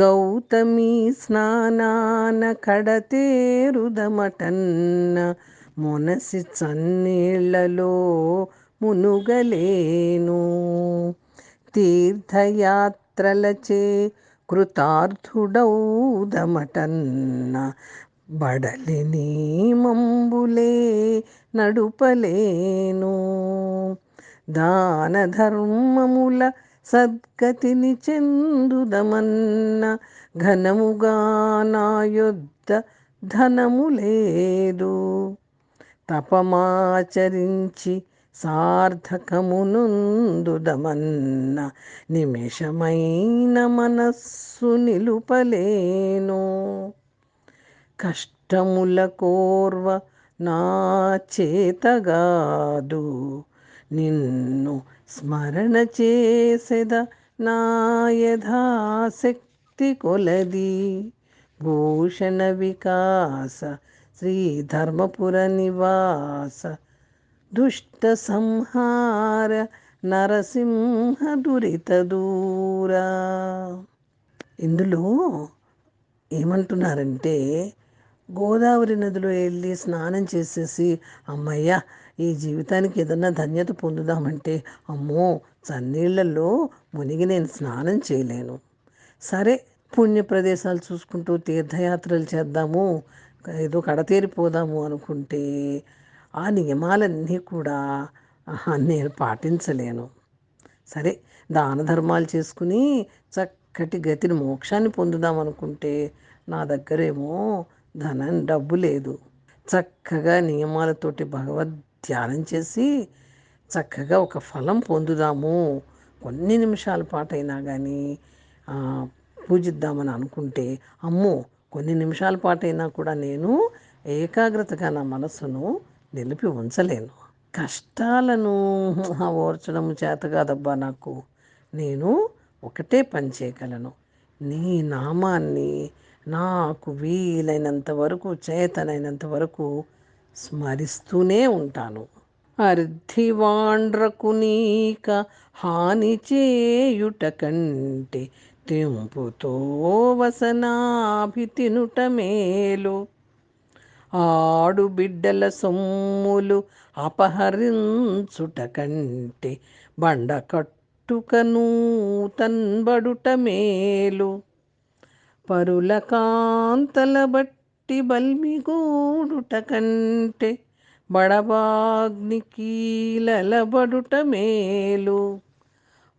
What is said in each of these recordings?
గౌతమి స్నానాన కడతేరుదమటన్న మునసి చన్నీళ్ళలో మునుగలేను. తీర్థయాత్రలచే కృతార్థుడౌదమటన్న బడలిని మంబులే నడుపలేను. దాన ధర్మముల సద్గతిని చెందుదమన్న ఘనముగా నా యొద్ద ధనము లేదు. తపమాచరించి సార్థకమునుందుదమన్న నిమిషమైన మనస్సు నిలుపలేను. కష్టముల కోర్వ నా చేతగాదు నిన్ను స్మరణ చేసెద నా యథాశక్తి కొలది. భూషణ వికాస శ్రీధర్మపుర నివాస దుష్ట సంహార నరసింహ దురిత దూరా. ఇందులో ఏమంటున్నారంటే గోదావరి నదిలో వెళ్ళి స్నానం చేసేసి అమ్మయ్య ఈ జీవితానికి ఏదన్నా ధన్యత పొందుదామంటే అమ్మో చన్నీళ్ళలో మునిగి నేను స్నానం చేయలేను. సరే పుణ్య ప్రదేశాలు చూసుకుంటూ తీర్థయాత్రలు చేద్దాము ఏదో కడతేరిపోదాము అనుకుంటే ఆ నియమాలన్నీ కూడా నేను పాటించలేను. సరే దాన ధర్మాలు చేసుకుని చక్కటి గతిని మోక్షాన్ని పొందుదాం అనుకుంటే నా దగ్గరేమో ధనం డబ్బు లేదు. చక్కగా నియమాలతోటి భగవద్ ధ్యానం చేసి చక్కగా ఒక ఫలం పొందుదాము. కొన్ని నిమిషాల పాటైనా కానీ పూజిద్దామని అనుకుంటే అమ్మో కొన్ని నిమిషాల పాటైనా కూడా నేను ఏకాగ్రతగా నా మనస్సును నిలిపి ఉంచలేను. కష్టాలను ఓర్చడం చేత కాదబ్బా నాకు. నేను ఒకటే పని చేయగలను. నీ నామాన్ని నాకు వీలైనంత వరకు చేతనైనంత వరకు స్మరిస్తూనే ఉంటాను. అర్ధివాండ్రకు నీక హాని చేయుట కంటే తెంపుతో వసనాభి తినుట మేలు. ఆడు బిడ్డల సొమ్ములు అపహరించుట కంటే బండ కట్టుకను తన్బడుట మేలు. పరుల కాంతల బట్టి బల్మిగూడుట కంటే బడబాగ్ని కీలలబడుట మేలు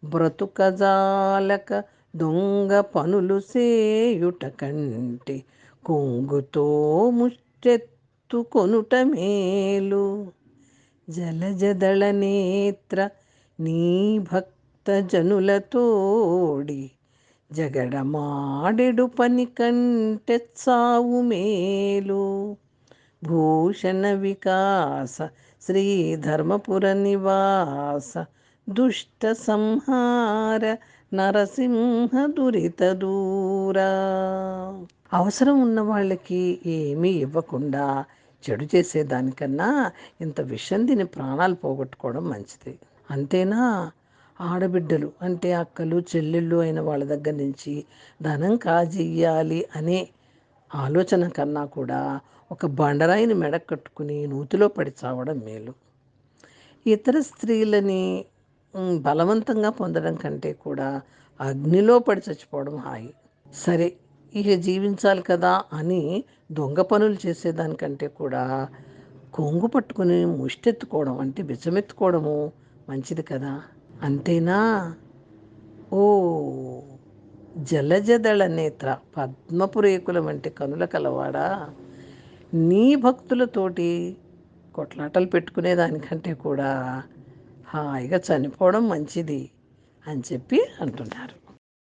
బ్రతుకజాలక దొంగ పనులు సేయుట కంటే కొంగుతో ముచ్చెత్తుకొనుట మేలు. జలజదళ నేత్ర నీ భక్త జనులతోడి జగడమాడెడు పని కంటే చావు మేలు. భూషణ వికాస శ్రీధర్మపుర నివాస దుష్ట సంహార నరసింహ దురిత దూరా. అవసరం ఉన్న వాళ్ళకి ఏమీ ఇవ్వకుండా చెడు చేసేదానికన్నా ఇంత విషం తిని ప్రాణాలు పోగొట్టుకోవడం మంచిది. అంతేనా? ఆడబిడ్డలు అంటే అక్కలు చెల్లెళ్ళు అయిన వాళ్ళ దగ్గర నుంచి ధనం కాజేయాలి అనే ఆలోచన కన్నా కూడా ఒక బండరాయిని మెడ కట్టుకుని నూతిలో పడి చావడం మేలు. ఇతర స్త్రీలని బలవంతంగా పొందడం కంటే కూడా అగ్నిలో పడి చచ్చిపోవడం హాయి. సరే ఇక జీవించాలి కదా అని దొంగ పనులు చేసేదానికంటే కూడా కొంగు పట్టుకుని ముష్టెత్తుకోవడం అంటే బిచ్చమెత్తుకోవడము మంచిది కదా. అంతేనా? ఓ జలజదళ నేత్ర పద్మపురేకుల వంటి కనుల కలవాడా? నీ భక్తులతోటి కొట్లాటలు పెట్టుకునేదానికంటే కూడా హాయిగా చనిపోవడం మంచిది అని చెప్పి అంటున్నారు.